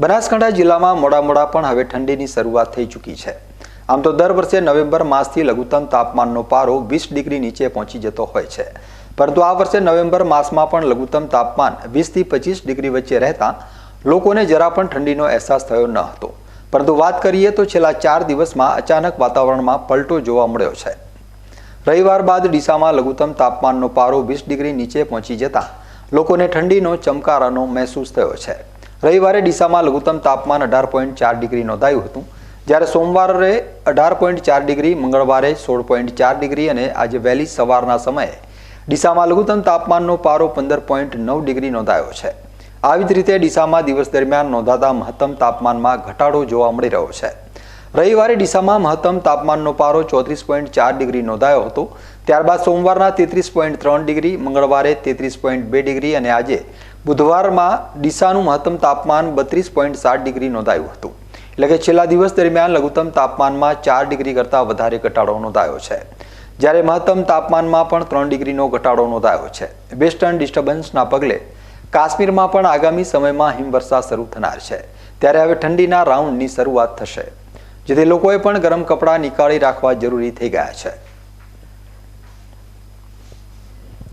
બનાસકાંઠા જિલ્લામાં મોડા મોડા પણ હવે ઠંડીની શરૂઆત થઈ ચૂકી છે. આમ તો દર વર્ષે નવેમ્બર માસથી લઘુત્તમ તાપમાનનો પારો વીસ ડિગ્રી નીચે પહોંચી જતો હોય છે. પરંતુ આ વર્ષે નવેમ્બર માસમાં પણ લઘુત્તમ તાપમાન વીસથી પચીસ ડિગ્રી વચ્ચે રહેતા લોકોને જરા પણ ઠંડીનો અહેસાસ થયો ન હતો. પરંતુ વાત કરીએ તો છેલ્લા ચાર દિવસમાં અચાનક વાતાવરણમાં પલટો જોવા મળ્યો છે. રવિવાર બાદ ડીસામાં લઘુત્તમ તાપમાનનો પારો વીસ ડિગ્રી નીચે પહોંચી જતા લોકોને ઠંડીનો ચમકારાનો મહેસૂસ થયો છે. રવિવારે ડીસામાં લઘુત્તમ તાપમાન અઢાર પોઈન્ટ ચાર ડિગ્રી નોંધાયું હતું. જ્યારે સોમવારે અઢાર પોઈન્ટ ચાર ડિગ્રી, મંગળવારે સોળ પોઈન્ટ ચાર ડિગ્રી અને આજે વહેલી સવારના સમયે ડીસામાં લઘુત્તમ તાપમાનનો પારો પંદર પોઈન્ટ નવ ડિગ્રી નોંધાયો છે. આવી જ રીતે ડીસામાં દિવસ દરમિયાન નોંધાતા મહત્તમ તાપમાનમાં ઘટાડો જોવા મળી રહ્યો છે. રવિવારે ડીસામાં મહત્તમ તાપમાનનો પારો ચોત્રીસ પોઈન્ટ ચાર ડિગ્રી નોંધાયો હતો. ત્યારબાદ સોમવારના તેત્રીસ પોઈન્ટ ત્રણ ડિગ્રી, મંગળવારે તેત્રીસ પોઈન્ટ બે ડિગ્રી અને આજે બુધવારમાં ડીસાનું મહત્તમ તાપમાન બત્રીસ પોઈન્ટ સાત ડિગ્રી નોંધાયું હતું. એટલે કે છેલ્લા દિવસ દરમિયાન લઘુત્તમ તાપમાનમાં ચાર ડિગ્રી કરતાં વધારે ઘટાડો નોંધાયો છે. જ્યારે મહત્તમ તાપમાનમાં પણ ત્રણ ડિગ્રીનો ઘટાડો નોંધાયો છે. વેસ્ટર્ન ડિસ્ટર્બન્સના પગલે કાશ્મીરમાં પણ આગામી સમયમાં હિમવર્ષા શરૂ થનાર છે. ત્યારે હવે ઠંડીના રાઉન્ડની શરૂઆત થશે. જેથી લોકોએ પણ ગરમ કપડાં નીકાળી રાખવા જરૂરી થઈ ગયા છે.